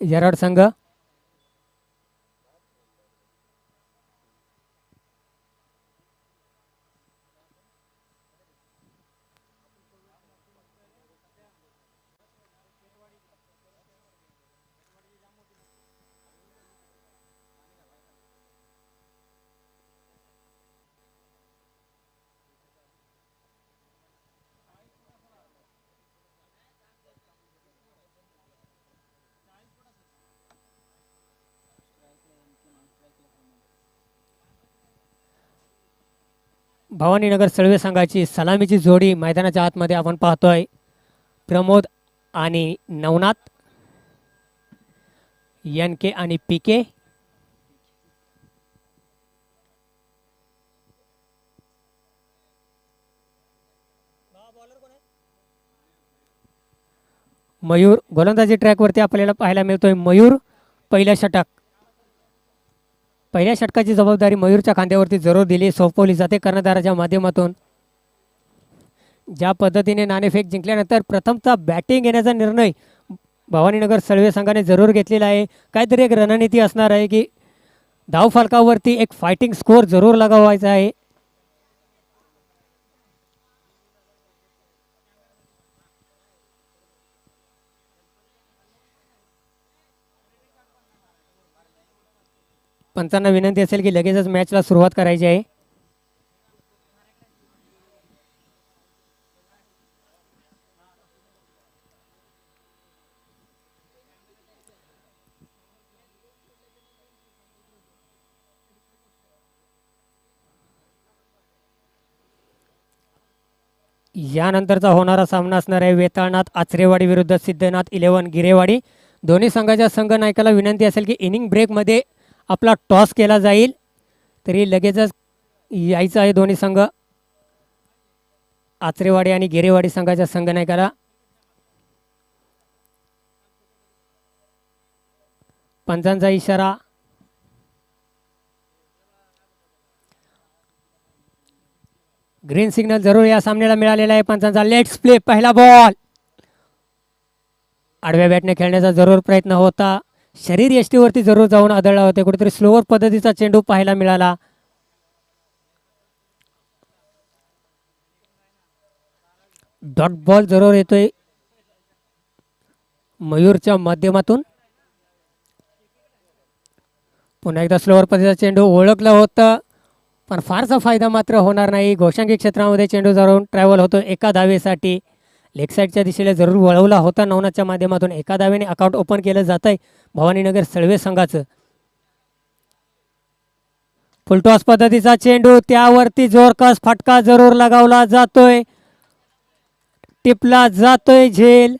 यराड संघ भवानीनगर सळवे संघाची सलामीची जोडी मैदानाच्या आतमध्ये आपण पाहतोय. प्रमोद आणि नवनाथ एन के आणि पी के. मयूर गोलंदाजी ट्रॅकवरती आपल्याला पाहायला मिळतोय. मयूर पहिल्या षटक. पहिल्या षटकाची जबाबदारी मयूरच्या खांद्यावरती जरूर दिली. सोपवली जाते कर्णधाराच्या माध्यमातून. ज्या पद्धतीने नाणेफेक जिंकल्यानंतर प्रथमचा बॅटिंग घेण्याचा निर्णय भवानीनगर सळवे संघाने जरूर घेतलेला आहे. काहीतरी एक रणनीती असणार आहे की धाव फलकावरती एक फायटिंग स्कोअर जरूर लगावायचा आहे. पंचांना विनंती असेल की लगेचच मॅचला सुरुवात करायची आहे. यानंतरचा होणारा सामना असणार आहे वेताळनाथ आचरेवाडी विरुद्ध सिद्धनाथ इलेव्हन गिरेवाडी. दोन्ही संघाच्या संघ नायकाला विनंती असेल की इनिंग ब्रेकमध्ये आपला टॉस केला जाईल. तरी लगेचच यायचं आहे दोन्ही संघ. आचरेवाडी आणि गिरेवाडी संघाच्या संघ करा पंचांचा इशारा. ग्रीन सिग्नल जरूर या सामन्याला मिळालेला आहे पंचांचा. लेट्स प्ले पहिला बॉल आडव्या बॅटने खेळण्याचा जरूर प्रयत्न होता. शरीर यष्टीवरती जरूर जाऊन आदळला होते. कुठेतरी स्लोअर पद्धतीचा चेंडू पाहायला मिळाला. डॉट बॉल जरूर येतोय. मयूरच्या माध्यमातून. पुन्हा एकदा स्लोअर पद्धतीचा चेंडू ओळखलं होतं. पण फारसा फायदा मात्र होणार नाही. घोषांकी क्षेत्रामध्ये चेंडू जाऊन ट्रॅव्हल होतो एका धावेसाठी. लेग साईडच्या दिशेला जरूर वळवला होता नवनाथच्या माध्यमातून. एका धावेने अकाउंट ओपन केलं जात आहे भवानीनगर सळवे संघाचं. फुलटॉस पद्धतीचा चेंडू त्यावरती जोरकस फटका जरूर लगावला जातोय. टिपला जातोय झेल.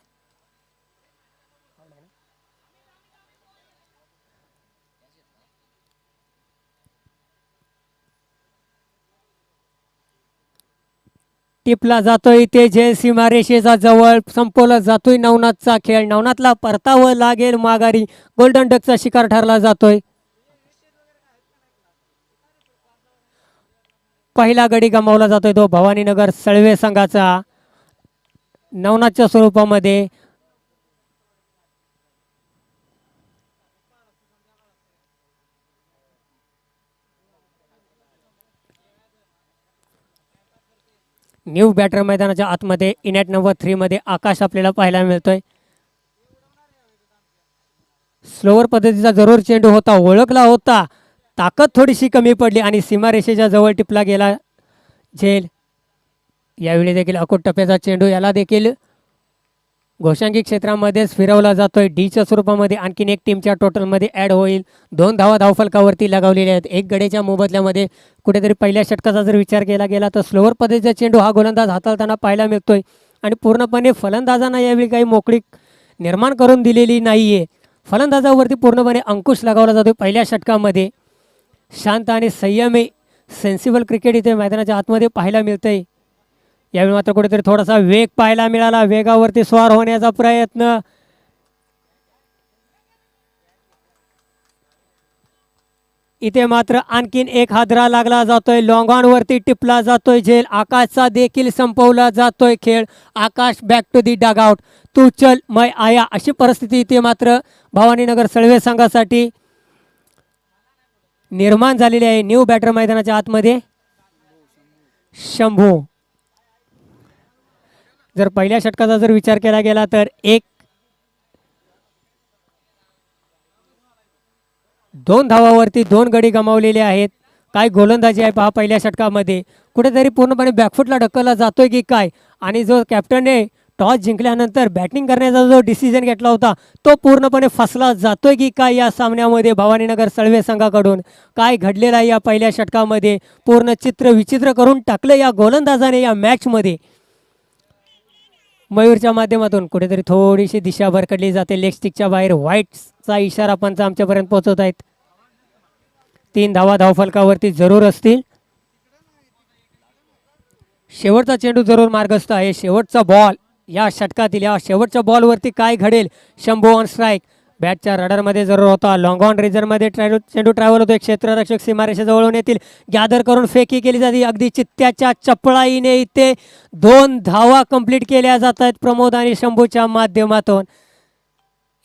टिपला जातोय ते जय सीमारेषेचा जवळ संपवला जातोय नवनाथचा खेळ. नवनाथला परतावं लागेल माघारी. गोल्डन डकचा शिकार ठरला जातोय. पहिला गडी गमावला जातोय तो भवानीनगर सळवे संघाचा. नवनाथच्या स्वरूपामध्ये न्यू बॅटर मैदानाच्या आतमध्ये इनॅट नंबर थ्रीमध्ये आकाश आपल्याला पाहायला मिळतोय. स्लोअर पद्धतीचा जरूर चेंडू होता ओळखला होता. ताकद थोडीशी कमी पडली आणि सीमारेषेच्या जवळ टिपला गेला. झेल यावेळी देखील अकोट टप्प्याचा चेंडू याला देखील घोषांकी क्षेत्रामध्येच फिरवला जातोय. डीच्या स्वरूपामध्ये आणखीन एक टीमच्या टोटलमध्ये ॲड होईल. दोन धावा धावफलकावरती लगावलेल्या आहेत. एक गडेच्या मोबदल्यामध्ये कुठेतरी पहिल्या षटकाचा जर विचार केला गेला तर स्लोअर पद्धतीचा चेंडू हा गोलंदाज हाताळताना पाहायला मिळतोय. आणि पूर्णपणे फलंदाजांना यावेळी काही मोकळीक निर्माण करून दिलेली नाही आहे फलंदाजावरती पूर्णपणे अंकुश लगावला जातो पहिल्या षटकामध्ये. शांत आणि संयमी सेन्सिबल क्रिकेट इथे मैदानाच्या आतमध्ये पाहायला मिळतंय. यावेळी मात्र कुठेतरी थोडासा वेग पाहायला मिळाला. वेगावरती स्वार होण्याचा प्रयत्न. इथे मात्र आणखीन एक हादरा लागला जातोय. लॉंगॉनवरती टिपला जातोय झेल. आकाशचा देखील संपवला जातोय खेळ. Akash back to the dugout तू चल मै आया. अशी परिस्थिती इथे मात्र भवानीनगर सळवे संघासाठी निर्माण झालेली आहे. न्यू बॅटर मैदानाच्या आतमध्ये. शंभू. जर पहिल्या षटकाचा जर विचार केला गेला तर एक दोन धावावरती दोन गडी गमावलेले आहेत. काय गोलंदाजी आहे पहा पहिल्या षटकामध्ये. कुठेतरी पूर्णपणे बॅकफुटला ढकलला जातोय की काय? आणि जो कॅप्टनने टॉस जिंकल्यानंतर बॅटिंग करण्याचा जो डिसिजन घेतला होता तो पूर्णपणे फसला जातोय की काय या सामन्यामध्ये भवानीनगर सळवे संघाकडून? काय घडलेलं आहे या पहिल्या षटकामध्ये? पूर्ण चित्र विचित्र करून टाकलं या गोलंदाजाने या मॅचमध्ये मयूरच्या माध्यमातून कुठेतरी थोडीशी दिशा भरकडली जाते. लेगस्टिकच्या बाहेर व्हाईटचा इशारा पंच आमच्यापर्यंत पोहोचवत आहेत. तीन धावा धावफलकावरती जरूर असतील. शेवटचा चेंडू जरूर मार्गस्थ आहे. शेवटचा बॉल या षटकातील या शेवटच्या बॉलवरती काय घडेल? शंभू ऑन स्ट्राईक बॅटच्या रडरमध्ये जरूर होता. लॉंग ऑन रेजरमध्ये ट्रॅ चेंडू ट्रॅव्हल होतो एक क्षेत्ररक्षक सीमारेषा जवळून येतील. गॅदर करून फेकी केली जाते. अगदी चित्त्याच्या चपळाईने इथे दोन धावा कंप्लीट केल्या जात आहेत. प्रमोद आणि शंभूच्या माध्यमातून.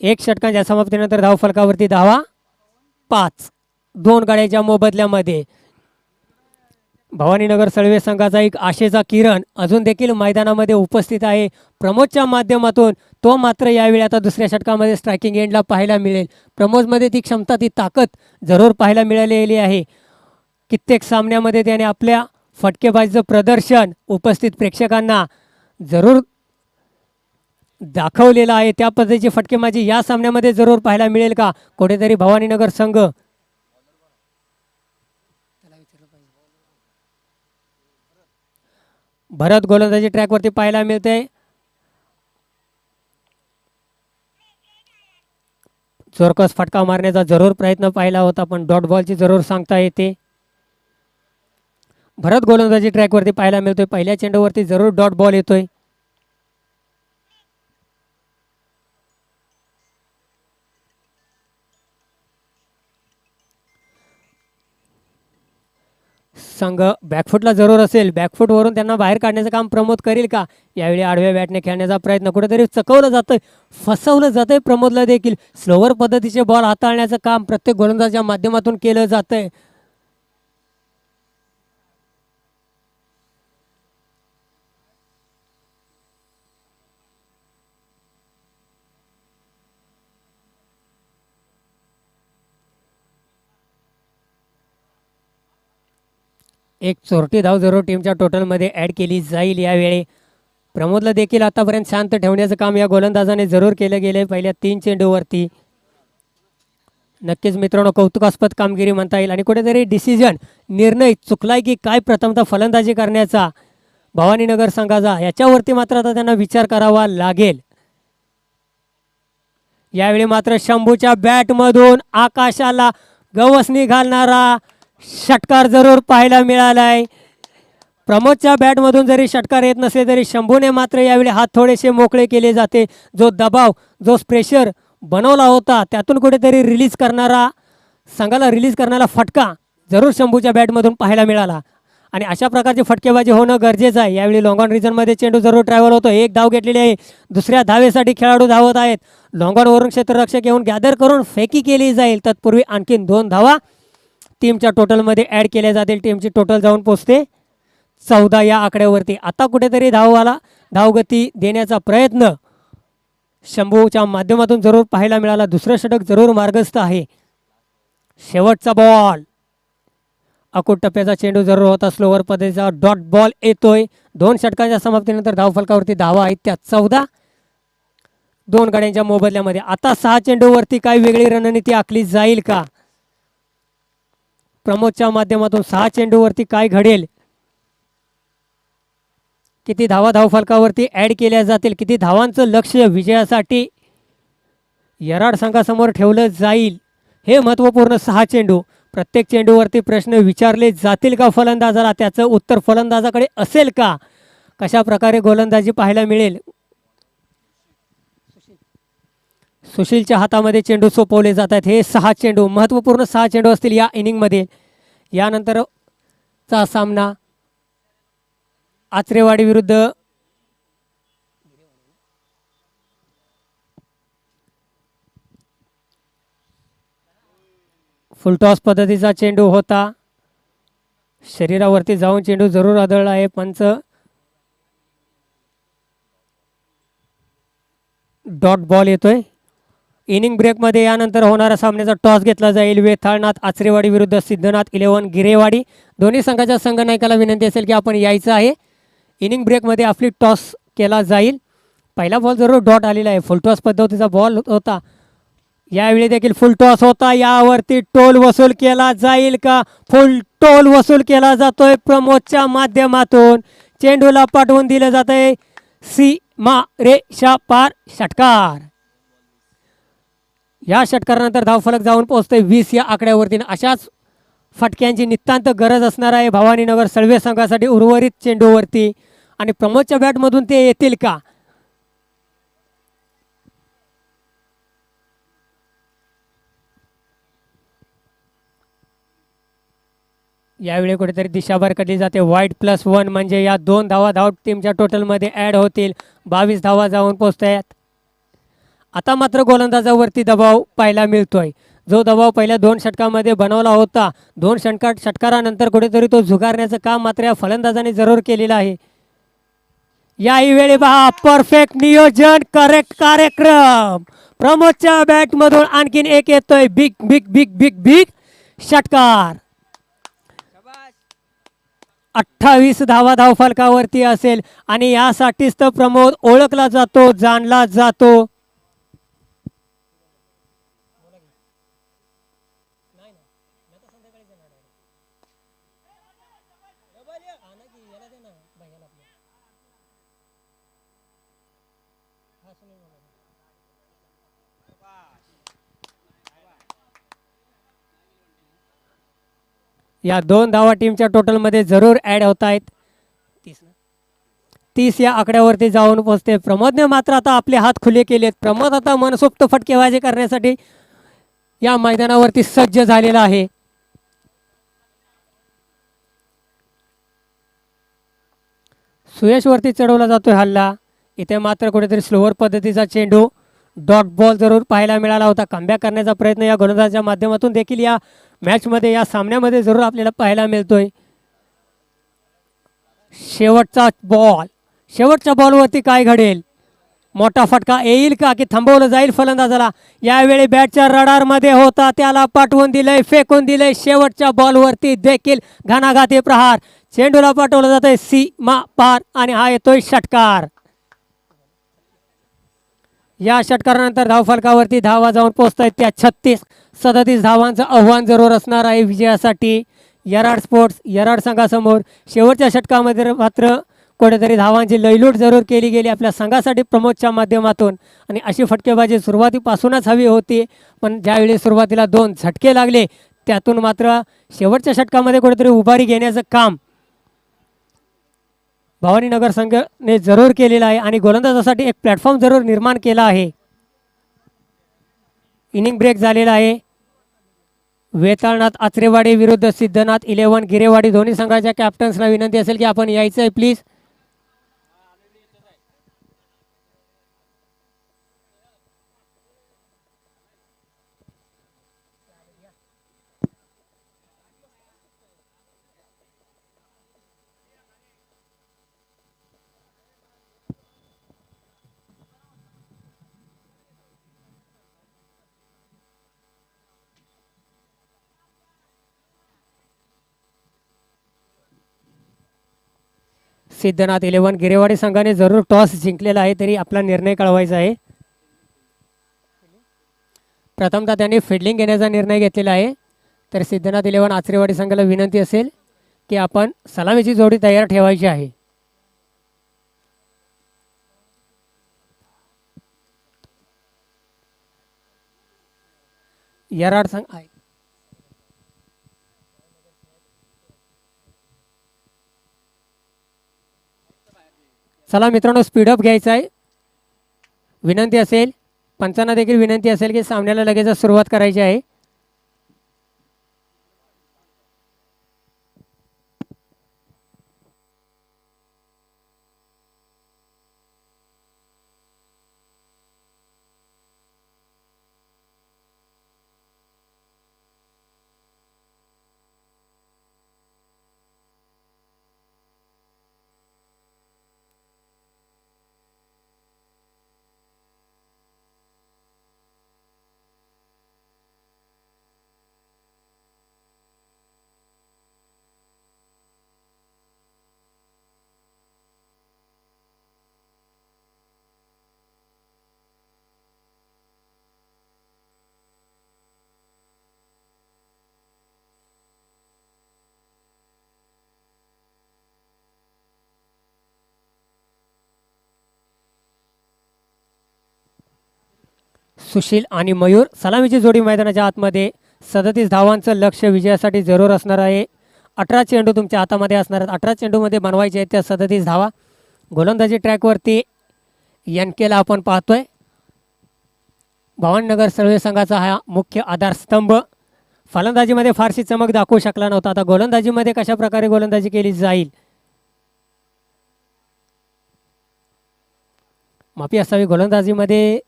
एक षटकांच्या समाप्तीनंतर धावफलकावरती धावा पाच. दोन गाड्याच्या मोबदल्यामध्ये. भवानीनगर सळवे संघाचा एक आशेचा किरण अजून देखील मैदानामध्ये उपस्थित आहे. प्रमोदच्या माध्यमातून तो मात्र यावेळी आता दुसऱ्या षटकामध्ये स्ट्रायकिंग एंडला पाहायला मिळेल. प्रमोदमध्ये ती क्षमता ती ताकद जरूर पाहायला मिळालेली आहे. कित्येक सामन्यामध्ये त्याने आपल्या फटकेबाजीचं प्रदर्शन उपस्थित प्रेक्षकांना जरूर दाखवलेलं आहे. त्या पद्धतीची फटकेबाजी या सामन्यामध्ये जरूर पाहायला मिळेल का? कुठेतरी भवानीनगर संघ भरत गोलंदाजी ट्रॅकवरती पाहायला मिळते. चोरकस फटका मारण्याचा जरूर प्रयत्न पाहिला होता पण डॉट बॉलची जरूर सांगता येते. भरत गोलंदाजी ट्रॅकवरती पाहायला मिळतोय. पहिल्या चेंडूवरती जरूर डॉट बॉल येतोय. संघ बॅकफुटला जरूर असेल. बॅकफुटवरून त्यांना बाहेर काढण्याचं काम प्रमोद करेल का? यावेळी आडव्या बॅटने खेळण्याचा प्रयत्न कुठेतरी चकवलं जातंय. फसवलं जातंय प्रमोदला देखील. स्लोवर पद्धतीचे बॉल हाताळण्याचं काम प्रत्येक गोलंदाजाच्या माध्यमातून केलं जातंय. एक चोरटी धाव जरूर टीमच्या टोटलमध्ये ॲड केली जाईल यावेळी. प्रमोदला देखील आतापर्यंत शांत ठेवण्याचं काम या गोलंदाजाने जरूर केलं गेले पहिल्या तीन चेंडूवरती. नक्कीच मित्रांनो कौतुकास्पद कामगिरी म्हणता येईल. आणि कुठेतरी डिसिजन निर्णय चुकलाय की काय प्रथमतः फलंदाजी करण्याचा? भवानीनगर संघाचा. याच्यावरती मात्र आता त्यांना विचार करावा लागेल. यावेळी मात्र शंभूच्या बॅटमधून आकाशाला गवसणी घालणारा षटकार जरूर पाहायला मिळाला आहे प्रमोदच्या बॅटमधून जरी षटकार येत नसले तरी शंभूने मात्र यावेळी हात थोडेसे मोकळे केले जाते. जो दबाव जो प्रेशर बनवला होता त्यातून कुठेतरी रिलीज करणारा संघाला रिलीज करणारा फटका जरूर शंभूच्या बॅटमधून पाहायला मिळाला. आणि अशा प्रकारची फटकेबाजी होणं गरजेचं आहे. यावेळी लॉंगॉन रिजनमध्ये चेंडू जरूर ट्रॅव्हल होतो. एक धाव घेतलेली आहे. दुसऱ्या धावेसाठी खेळाडू धावत आहेत. लॉंगॉनवरून क्षेत्ररक्षक येऊन गॅदर करून फेकी केली जाईल. तत्पूर्वी आणखीन दोन धावा टीमच्या टोटलमध्ये ॲड केल्या जातील. टीमची टोटल जाऊन पोचते चौदा या आकड्यावरती. आता कुठेतरी धाववाला धावगती देण्याचा प्रयत्न शंभूच्या माध्यमातून जरूर पाहायला मिळाला. दुसरं षटक जरूर मार्गस्थ आहे. शेवटचा बॉल अकोट टप्प्याचा चेंडू जरूर होता. स्लोवर पद्धतीचा डॉट बॉल येतोय. दोन षटकांच्या समाप्तीनंतर धावफलकावरती धावा आहेत त्या चौदा. दोन गाड्यांच्या मोबदल्यामध्ये. आता सहा चेंडूवरती काय वेगळी रणनीती आखली जाईल का? प्रमोदच्या माध्यमातून सहा चेंडूवरती काय घडेल? किती धावा धावफलकावरती ॲड केल्या जातील? किती धावांचं लक्ष विजयासाठी यराड संघासमोर ठेवलं जाईल? हे महत्त्वपूर्ण सहा चेंडू. प्रत्येक चेंडूवरती प्रश्न विचारले जातील का फलंदाजाला? त्याचं उत्तर फलंदाजाकडे असेल का? कशा प्रकारे गोलंदाजी पाहायला मिळेल? सुशीलच्या हातामध्ये चेंडू सोपवले जात आहेत हे सहा चेंडू महत्त्वपूर्ण सहा चेंडू असतील या इनिंगमध्ये. यानंतरचा सामना आचरेवाडी विरुद्ध फुलटॉस पद्धतीचा चेंडू होता. शरीरावरती जाऊन चेंडू जरूर आदळला आहे. पंच डॉट बॉल येतोय. इनिंग ब्रेकमध्ये यानंतर होणाऱ्या सामन्याचा टॉस घेतला जाईल. वेथाळनाथ आचरेवाडी विरुद्ध सिद्धनाथ इलेव्हन गिरेवाडी. दोन्ही संघाच्या संघनायकाला विनंती असेल की आपण यायचं आहे. इनिंग ब्रेकमध्ये आपली टॉस केला जाईल. पहिला बॉल जरूर डॉट आलेला आहे. फुल टॉस पद्धतीचा बॉल होता. यावेळी देखील फुल टॉस होता. यावरती टोल वसूल केला जाईल का? फुल टोल वसूल केला जातोय प्रमोदच्या माध्यमातून. चेंडूला पाठवून दिलं जात आहे सी मा रे शा पार षटकार. या षटकारानंतर धावफलक जाऊन पोहोचतोय वीस या आकड्यावरती. अशाच फटक्यांची नितांत गरज असणार आहे भवानीनगर सळवे संघासाठी उर्वरित चेंडूवरती. आणि प्रमोदच्या बॅटमधून ते येतील का? यावेळी कुठेतरी दिशा भरकटली जाते. वाईट प्लस वन म्हणजे या दोन धावा धाव टीमच्या टोटलमध्ये ॲड होतील. बावीस धावा जाऊन पोचतायत आता मात्र गोलंदाजावरती दबाव पाहायला मिळतोय. जो दबाव पहिल्या दोन षटकामध्ये बनवला होता दोन षटका षटकारानंतर कुठेतरी तो झुगारण्याचं काम मात्र या फलंदाजाने जरूर केलेलं आहे. याही वेळी पहा परफेक्ट नियोजन करेक्ट कार्यक्रम. प्रमोदच्या बॅटमधून आणखीन एक येतोय big big big big big षटकार. अठ्ठावीस धावा धाव फलकावरती असेल आणि यासाठीच तर प्रमोद ओळखला जातो जाणला जातो. या दोन धावा टीमच्या टोटलमध्ये जरूर ॲड होत आहेत. तीस तीस या आकड्यावरती जाऊन पोहोचते प्रमोदने मात्र आता आपले हात खुले केलेत. प्रमोद आता मनसोक्त फटकेबाजी करण्यासाठी या मैदानावरती सज्ज झालेला आहे. सुयशवरती चढवला जातोय हल्ला. इथे मात्र कुठेतरी स्लोअर पद्धतीचा चेंडू डॉट बॉल जरूर पाहायला मिळाला होता. कमबॅक करण्याचा प्रयत्न या गोलंदाजाच्या माध्यमातून देखील या मॅचमध्ये या सामन्यामध्ये जरूर आपल्याला पाहायला मिळतोय. शेवटचा बॉल शेवटच्या बॉलवरती काय घडेल? मोठा फटका येईल का की थांबवलं जाईल फलंदाजाला? यावेळी बॅटच्या रडारमध्ये होता. त्याला पाठवून दिलंय फेकून दिलंय. शेवटच्या बॉलवरती देखील घणाघाती प्रहार. चेंडूला पाठवलं जात आहे सीमा पार आणि हा येतोय षटकार. या षटकारानंतर धावफलकावरती धावा जाऊन पोहोचत आहेत त्या छत्तीस सदतीस धावांचं आव्हान जरूर असणार आहे विजयासाठी. यराड स्पोर्ट्स यराड संघासमोर शेवटच्या षटकामध्ये मात्र कुठेतरी धावांची लयलूट जरूर केली गेली आपल्या संघासाठी प्रमोदच्या माध्यमातून. आणि अशी फटकेबाजी सुरुवातीपासूनच हवी होती पण ज्यावेळी सुरुवातीला दोन झटके लागले त्यातून मात्र शेवटच्या षटकामध्ये कुठेतरी उभारी घेण्याचं काम भवानीनगर संघने जरूर केलेला आहे आणि गोलंदाजासाठी एक प्लॅटफॉर्म जरूर निर्माण केला आहे. इनिंग ब्रेक झालेला आहे. वेताळनाथ आचरेवाडी विरुद्ध सिद्धनाथ इलेव्हन गिरेवाडी दोन्ही संघाच्या कॅप्टन्सला विनंती असेल की आपण यायचं आहे प्लीज सिद्धनाथ इलेव्हन गिरेवाडी संघाने जरूर टॉस जिंकलेला आहे तरी आपला निर्णय कळवायचा आहे. प्रथमतः त्यांनी फिल्डिंग घेण्याचा निर्णय घेतलेला आहे. तर सिद्धनाथ इलेव्हन आचरेवाडी संघाला विनंती असेल की आपण सलामीची जोडी तयार ठेवायची आहे. यराड संघ आहे. चला मित्रांनो स्पीडअप घ्यायचा आहे. विनंती असेल पंचांना देखील विनंती असेल की सामन्याला लगेचच सुरुवात करायची आहे. सुशील आणि मयूर सलामीची जोडी मैदानाच्या आतमध्ये सदतीस धावांचं लक्ष विजयासाठी जरूर असणार आहे. अठरा चेंडू तुमच्या हातामध्ये असणार आहेत. अठरा चेंडूमध्ये बनवायचे आहेत त्या सदतीस धावा. गोलंदाजी ट्रॅकवरती केला आपण पाहतोय. भवाननगर सर्वे संघाचा हा मुख्य आधारस्तंभ. फलंदाजीमध्ये फारशी चमक दाखवू शकला नव्हता. आता गोलंदाजीमध्ये कशा प्रकारे गोलंदाजी केली जाईल? माफी असावी. गोलंदाजीमध्ये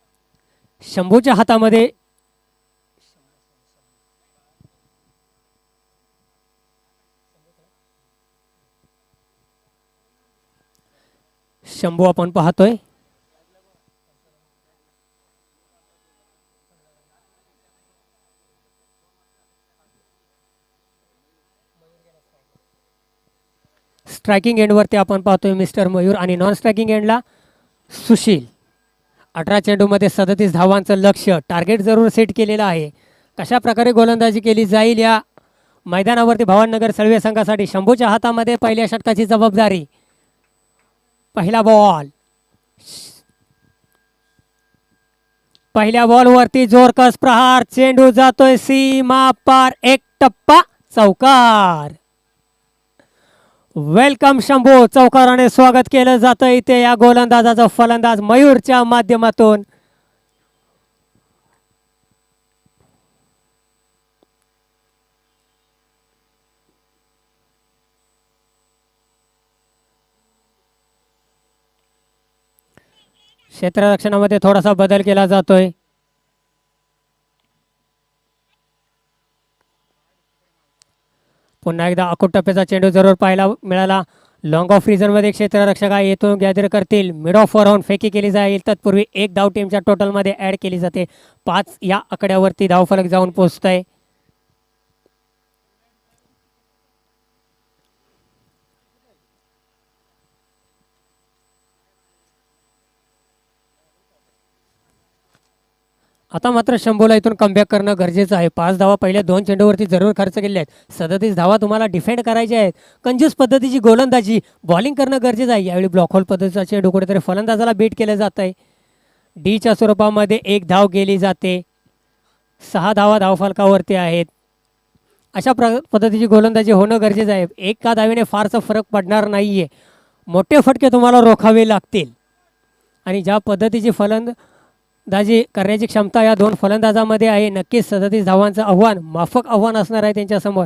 शंभूच्या हातामध्ये. शंभू आपण पाहतोय. स्ट्रायकिंग एंडवरती आपण पाहतोय मिस्टर मयूर आणि नॉन स्ट्रायकिंग एंडला सुशील. अठरा चेंडूमध्ये सदतीस धावांचं लक्ष टार्गेट जरूर सेट केलेलं आहे. कशा प्रकारे गोलंदाजी केली जाईल या मैदानावरती भवाननगर सळवे संघासाठी? शंभूच्या हातामध्ये पहिल्या षटकाची जबाबदारी. पहिला बॉल पहिल्या बॉलवरती जोरकस प्रहार. चेंडू जातोय सीमा पार. एक टप्पा. चौकार. वेलकम शंभू चौकाराने स्वागत केलं जातं इथे या गोलंदाजाचा फलंदाज मयूरच्या माध्यमातून. क्षेत्ररक्षणामध्ये थोडासा बदल केला जातोय. पुन्हा एकदा अकोट टप्प्याचा चेंडू जरूर पाहायला मिळाला. लॉंग ऑफ रिझनमध्ये क्षेत्ररक्षक आहे येथून गॅदर करतील. मिड ऑफ राऊंड फेकी केली जाईल. तत्पूर्वी एक धाव टीमच्या टोटलमध्ये ॲड केली जाते. पाच या आकड्यावरती धावफलक जाऊन पोचत आहे आता मात्र शंभूला इथून कमबॅक करणं गरजेचं आहे. पाच धावा पहिल्या दोन चेंडूवरती जरूर खर्च केले आहेत. सदतीस धावा तुम्हाला डिफेंड करायचे आहेत. कंजूस पद्धतीची गोलंदाजी बॉलिंग करणं गरजेचं आहे. यावेळी ब्लॉक होल पद्धतीचा चेंडू कुठेतरी फलंदाजाला बीट केलं जात आहे. डीच्या स्वरूपामध्ये एक धाव गेली जाते. सहा धावा धावफलकावरती आहेत. अशा प्र पद्धतीची गोलंदाजी होणं गरजेचं आहे. एका धावीने फारसा फरक पडणार नाही आहे मोठे फटके तुम्हाला रोखावे लागतील. आणि ज्या पद्धतीची फलंदाजी करण्याची क्षमता या दोन फलंदाजामध्ये आहे. नक्कीच सदतीस धावांचं आव्हान माफक आव्हान असणार आहे त्यांच्यासमोर.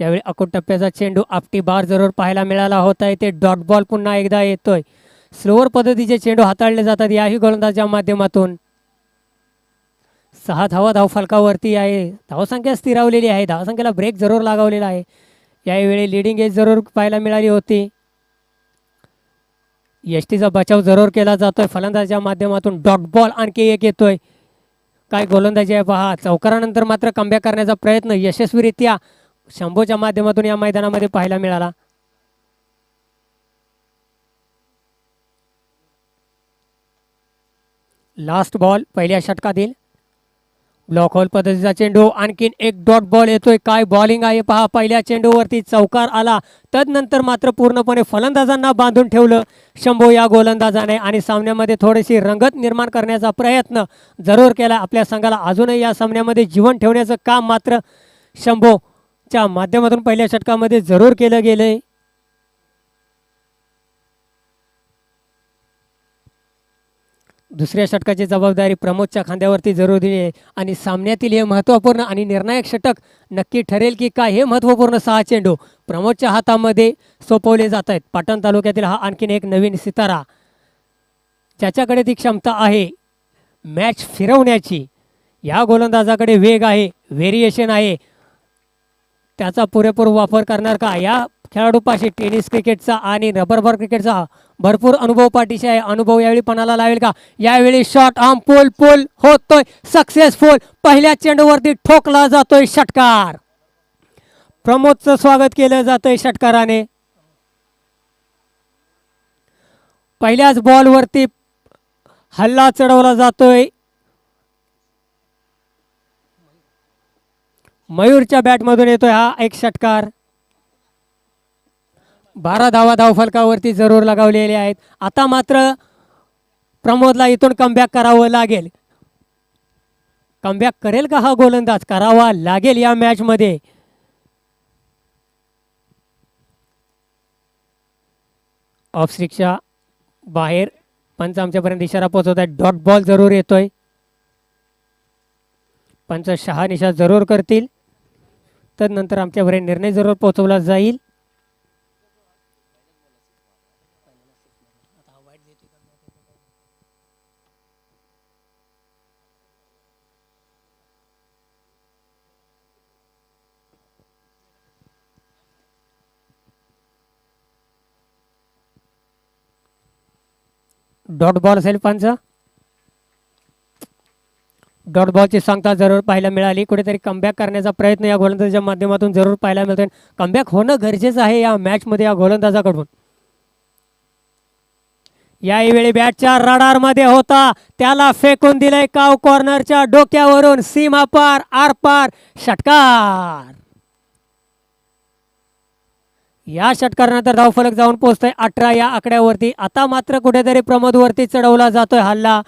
यावेळी अकोट टप्प्याचा चेंडू आपटी बार जरूर पाहायला मिळाला होता. आहे ते डॉट बॉल पुन्हा एकदा येतोय. स्लोअर पद्धतीचे चेंडू हाताळले जातात याही गोलंदाजाच्या माध्यमातून. सहा धावा धावफलकावरती आहे. धावसंख्या स्थिरावलेली आहे. धावसंख्येला ब्रेक जरूर लागवलेला आहे. यावेळी लिडिंग एज जरूर पाहायला मिळाली होती. यष्टीचा बचाव जरूर केला जातोय. फलंदाजीच्या माध्यमातून डॉट बॉल आणखी एक येतोय. काय गोलंदाजी आहे पहा. चौकारानंतर मात्र कमबॅक करण्याचा प्रयत्न यशस्वीरित्या शंभूच्या माध्यमातून या मैदानामध्ये पाहायला मिळाला. लास्ट बॉल पहिल्या षटकातील ब्लॉक होल पद्धतीचा चेंडू आणखीन एक डॉट बॉल येतोय. काय बॉलिंग आहे? पहा पहिल्या चेंडूवरती चौकार आला. तदनंतर मात्र पूर्णपणे फलंदाजांना बांधून ठेवलं. शंभू या गोलंदाजाने आणि सामन्यामध्ये थोडीशी रंगत निर्माण करण्याचा प्रयत्न जरूर केला. आपल्या संघाला अजूनही या सामन्यामध्ये जीवन ठेवण्याचं काम मात्र शंभूच्या माध्यमातून पहिल्या षटकामध्ये जरूर केलं गेलं दुसऱ्या षटकाची जबाबदारी प्रमोदच्या खांद्यावरती जरूर दिली आहे. आणि सामन्यातील हे महत्त्वपूर्ण आणि निर्णायक षटक नक्की ठरेल की काय हे महत्त्वपूर्ण सहा चेंडू प्रमोदच्या हातामध्ये सोपवले जात आहेत. पाटण तालुक्यातील हा आणखीन एक नवीन सितारा. ज्याच्याकडे ती क्षमता आहे मॅच फिरवण्याची या गोलंदाजाकडे वेग आहे व्हेरिएशन आहे त्याचा पुरेपूर वापर करणार का? या खेळाडूपाशी टेनिस क्रिकेटचा आणि रबर बॉल क्रिकेटचा भरपूर अनुभव पाठीशी आहे. अनुभव यावेळी पणाला लावेल का? यावेळी शॉट आम पोल पोल होतोय. सक्सेसफुल पहिल्या चेंडूवरती ठोकला जातोय षटकार. प्रमोदचं स्वागत केलं जातंय षटकाराने. पहिल्याच बॉलवरती हल्ला चढवला जातोय. मयूरच्या बॅटमधून येतोय हा एक षटकार. बारा धावा धावफलकावरती जरूर लगावलेले आहेत. आता मात्र प्रमोदला इथून कमबॅक करावं लागेल. कमबॅक करेल का हा गोलंदाज? करावा लागेल या मॅचमध्ये ऑफ बाहेर पंच आमच्यापर्यंत इशारा पोहोचवत आहे डॉट बॉल जरूर येतोय. पंच शहानिशा जरूर करतील. तर नंतर आमच्यापर्यंत निर्णय जरूर पोहोचवला जाईल. डॉट बॉल असेल पंच डॉट बॉलची सांगता जरूर पाहायला मिळाली. कुठेतरी कमबॅक करण्याचा प्रयत्न या गोलंदाजाच्या माध्यमातून जरूर पाहायला मिळतोय. कमबॅक होणं गरजेचं आहे या मॅचमध्ये या गोलंदाजाकडून. यावेळी बॅटच्या रडारमध्ये होता. त्याला फेकून दिलंय काव कॉर्नरच्या डोक्यावरून. सीमा पार आर पार षटकार. या षटकारानंतर धावफलक जाऊन पोहोचतोय. अठरा या आकड्यावरती. आता मात्र कुठेतरी प्रमोदवरती चढवला जातोय हल्ला.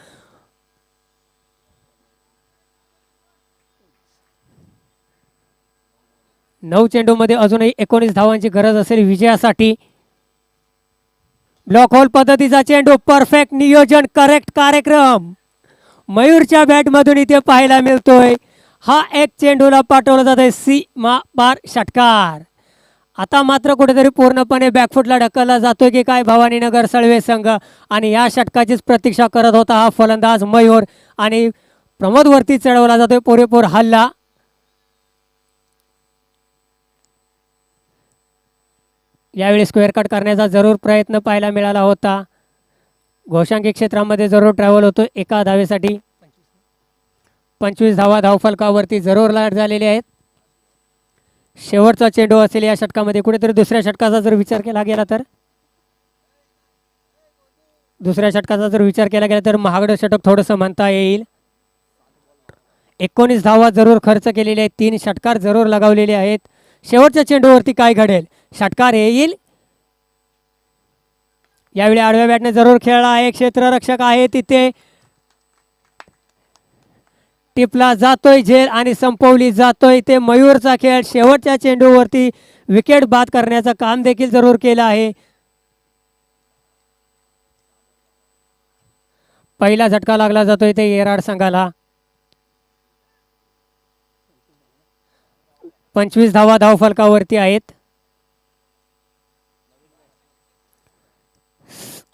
नऊ चेंडूमध्ये अजूनही एकोणीस धावांची गरज असेल विजयासाठी. ब्लॉक होल पद्धतीचा चेंडू. परफेक्ट नियोजन करेक्ट कार्यक्रम. मयूरच्या बॅटमधून इथे पाहायला मिळतोय. हा एक चेंडूला पाठवला जातोय. सी मा बार षटकार. आता मात्र कुठेतरी पूर्णपणे बॅकफुटला ढकलला जातोय की काय भवानीनगर सळवे संघ. आणि या षटकाचीच प्रतीक्षा करत होता हा फलंदाज मयूर. आणि प्रमोदवरती चढवला जातोय पुरेपूर हल्ला. यावेळी स्क्वेअर कट करण्याचा जरूर प्रयत्न पाहायला मिळाला होता. घोषांकी क्षेत्रामध्ये जरूर ट्रॅव्हल होतो एका धावेसाठी. पंचवीस धावा धावफलकावरती जरूर लाट झालेली आहेत. शेवटचा चेंडू असेल या षटकामध्ये. कुठेतरी दुसऱ्या षटकाचा जर विचार केला गेला तर? दुसऱ्या षटकाचा जर विचार केला गेला तर महागडं षटक थोडंसं म्हणता येईल. एकोणीस धावा जरूर खर्च केलेले आहेत. तीन षटकार जरूर लगावलेले आहेत. शेवटच्या चेंडूवरती काय घडेल? षटकार येईल. यावेळी आडव्या बॅटने जरूर खेळला आहे. क्षेत्ररक्षक आहे तिथे टिपला जातोय झेल आणि संपवली जातोय. ते मयूरचा खेळ शेवटच्या चेंडूवरती विकेट बाद करण्याचं काम देखील जरूर केलं आहे. पहिला झटका लागला जातोय ते येराड संघाला. पंचवीस धावा धाव फलकावरती आहेत.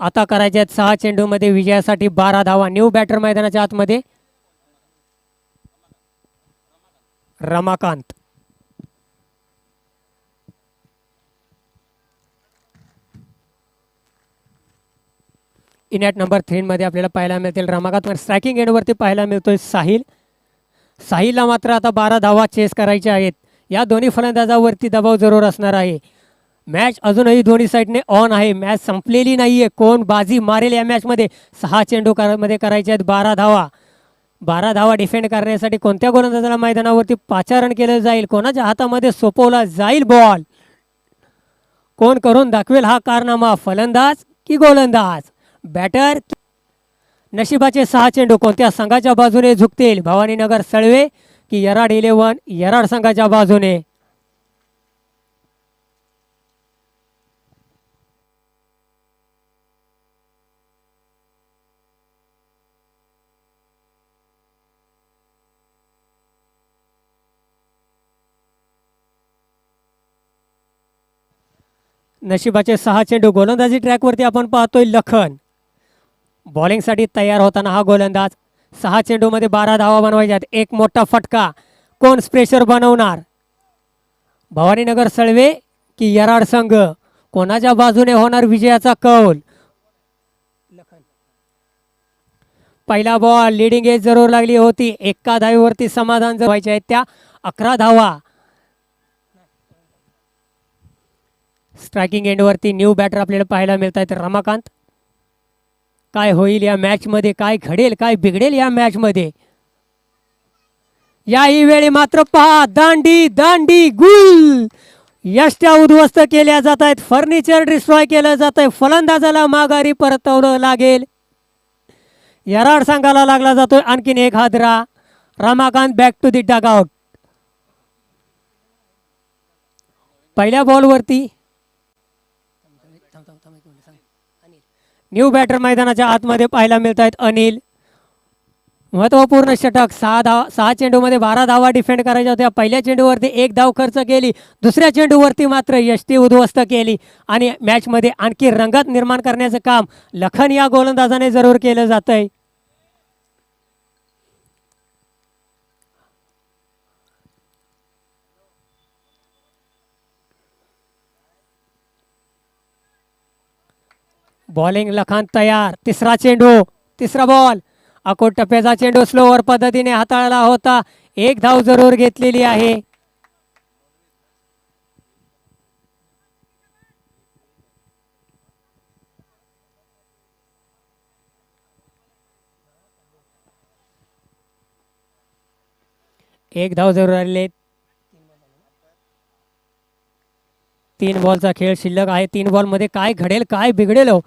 आता करायचे आहेत सहा चेंडूमध्ये विजयासाठी बारा धावा. न्यू बॅटर मैदानाच्या आतमध्ये रमाकांत. इनॅट नंबर थ्रीमध्ये आपल्याला पाहायला मिळतील रमाकांत. स्ट्रायकिंग एंडवरती पाहायला मिळतोय साहिल. साहिलला मात्र आता बारा धावा चेस करायच्या आहेत. या दोन्ही फलंदाजावरती दबाव जरूर असणार आहे. मॅच अजूनही दोन्ही साईडने ऑन आहे. मॅच संपलेली नाही आहे कोण बाजी मारेल या मॅचमध्ये सहा चेंडू कर मध्ये करायचे आहेत बारा धावा. बारा धावा डिफेंड करण्यासाठी कोणत्या गोलंदाजाला मैदानावरती पाचारण केलं जाईल? कोणाच्या हातामध्ये सोपवला जाईल बॉल कोण करून दाखवेल हा कारनामा? फलंदाज की गोलंदाज? बॅटर नशिबाचे सहा चेंडू कोणत्या संघाच्या बाजूने झुकतील? भवानीनगर सळवे की यराड इलेव्हन? यराड संघाच्या बाजूने. नशिबाचे सहा चेंडू गोलंदाजी ट्रॅकवरती आपण पाहतोय लखन. बॉलिंगसाठी तयार होताना हा गोलंदाज सहा चेंडूमध्ये बारा धावा बनवायच्यात. एक मोठा फटका. कोण स्प्रेशर बनवणार? भवानीनगर सळवे की यराड संघ? कोणाच्या बाजूने होणार विजयाचा कौल? पहिला बॉल लिडिंग एज जरूर लागली होती. एका धावीवरती समाधान जर व्हायचे आहेत त्या अकरा धावा. स्ट्रायकिंग एंडवरती न्यू बॅटर आपल्याला पाहायला मिळत आहेत रमाकांत. काय होईल या मॅचमध्ये काय घडेल? काय बिघडेल या मॅचमध्ये याही वेळी मात्र पहा दांडी दांडी गुल! यष्ट्या उद्ध्वस्त केल्या जात आहेत फर्निचर डिस्ट्रॉय केलं जात आहे फलंदाजाला माघारी परतवलं लागेल. यराड सांगायला लागला जातोय आणखीन एक हादरा. Ramakant back to the dugout पहिल्या बॉलवरती न्यू बॅटर मैदानाच्या आतमध्ये पाहायला मिळत आहेत अनिल. महत्त्वपूर्ण षटक सहा धाव सहा चेंडूमध्ये बारा धावा डिफेंड करायच्या होत्या. पहिल्या चेंडूवरती एक धाव खर्च केली. दुसऱ्या चेंडूवरती मात्र यष्टी उद्ध्वस्त केली. आणि मॅचमध्ये आणखी रंगत निर्माण करण्याचं काम लखन या गोलंदाजाने जरूर केलं जातं आहे बॉलिंग लखान तयार. तिसरा चेंडू तिसरा बॉल अकोट टप्प्याचा चेंडू स्लोवर पद्धतीने हाताळला होता. एक धाव जरूर घेतलेली आहे. एक धाव जरूर आलेले तीन बॉलचा खेळ शिल्लक आहे. तीन बॉलमध्ये काय घडेल काय बिघडेल हो?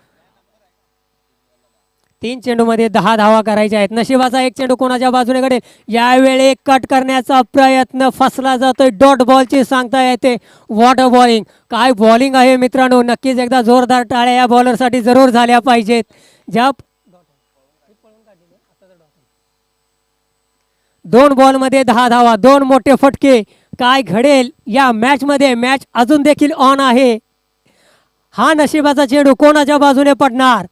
तीन चेंडूमध्ये दहा धावा करायच्या आहेत. नशिबाचा एक चेंडू कोणाच्या बाजूने घडेल यावेळी कट करण्याचा प्रयत्न फसला जातोय. डॉट बॉलची सांगता येते. वॉटर बॉलिंग काय बॉलिंग आहे मित्रांनो? नक्कीच एकदा जोरदार टाळ्या या बॉलरसाठी जरूर झाल्या पाहिजेत. ज्या दोन बॉलमध्ये दहा धावा दोन मोठे फटके. काय घडेल या मॅचमध्ये मॅच अजून देखील ऑन आहे. हा नशिबाचा चेंडू कोणाच्या बाजूने पडणार?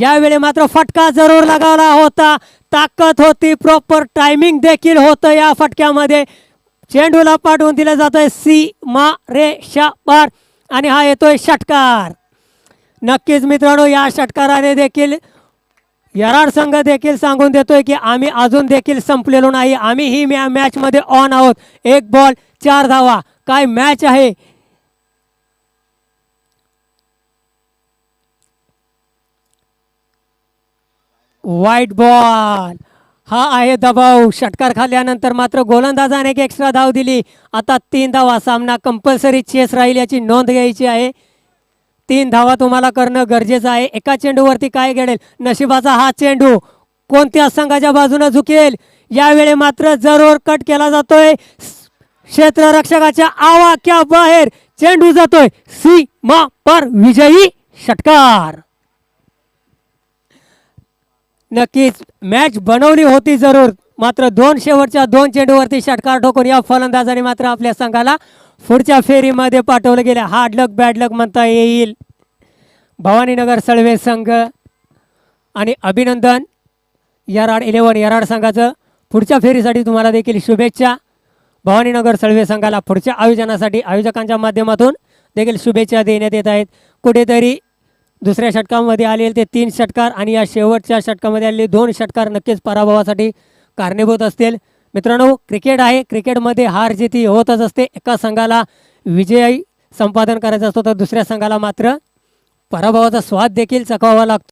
यावेळी मात्र फटका जरूर लगावला होता. ताकद होती प्रॉपर टायमिंग देखील होतं या फटक्यामध्ये. चेंडूला पाठवून दिलं जातोय सी मा रे शा पार आणि हा येतोय षटकार. नक्कीच मित्रांनो या षटकाराने देखील यराड संघ देखील सांगून देतोय की आम्ही अजून देखील संपलेलो नाही. आम्ही ही मॅ मॅचमध्ये ऑन आहोत. एक बॉल चार धावा. काय मॅच आहे? वाईट बॉल हा आहे दबाव. षटकार खाल्ल्यानंतर मात्र गोलंदाजाने एक एक्स्ट्रा धाव दिली. आता तीन धावा सामना कंपल्सरी चेस राहील याची नोंद घ्यायची आहे. तीन धावा तुम्हाला करणं गरजेचं आहे. एका चेंडूवरती काय घडेल? नशिबाचा हा चेंडू कोणत्या संघाच्या बाजूने झुकेल? यावेळी मात्र जरूर कट केला जातोय. क्षेत्ररक्षकाच्या आवाक्या बाहेर चेंडू जातोय. सी मा पर विजयी षटकार. नक्कीच. मॅच बनवली होती जरूर. मात्र दोन शेवटच्या दोन चेंडूवरती षटकार ठोकून या फलंदाजाने मात्र आपल्या संघाला पुढच्या फेरीमध्ये पाठवलं गेलं. हार्ड लक बॅड लक म्हणता येईल. भवानीनगर सळवे संघ आणि अभिनंदन यराड इलेवन यराड संघाचं पुढच्या फेरीसाठी तुम्हाला देखील शुभेच्छा. भवानीनगर सळवे संघाला पुढच्या आयोजनासाठी आयोजकांच्या माध्यमातून देखील शुभेच्छा देण्यात येत आहेत. कुठेतरी दुसऱ्या षटकामध्ये आलेले ते तीन षटकार आणि या शेवटच्या षटकामध्ये आलेले दोन षटकार नक्कीच पराभवासाठी कारणीभूत असतील. मित्रांनो क्रिकेट आहे. क्रिकेटमध्ये हार जिती होतच असते. एका संघाला विजयी संपादन करायचा असतो तर दुसऱ्या संघाला मात्र पराभवाचा स्वाद देखील चकवावा लागतो.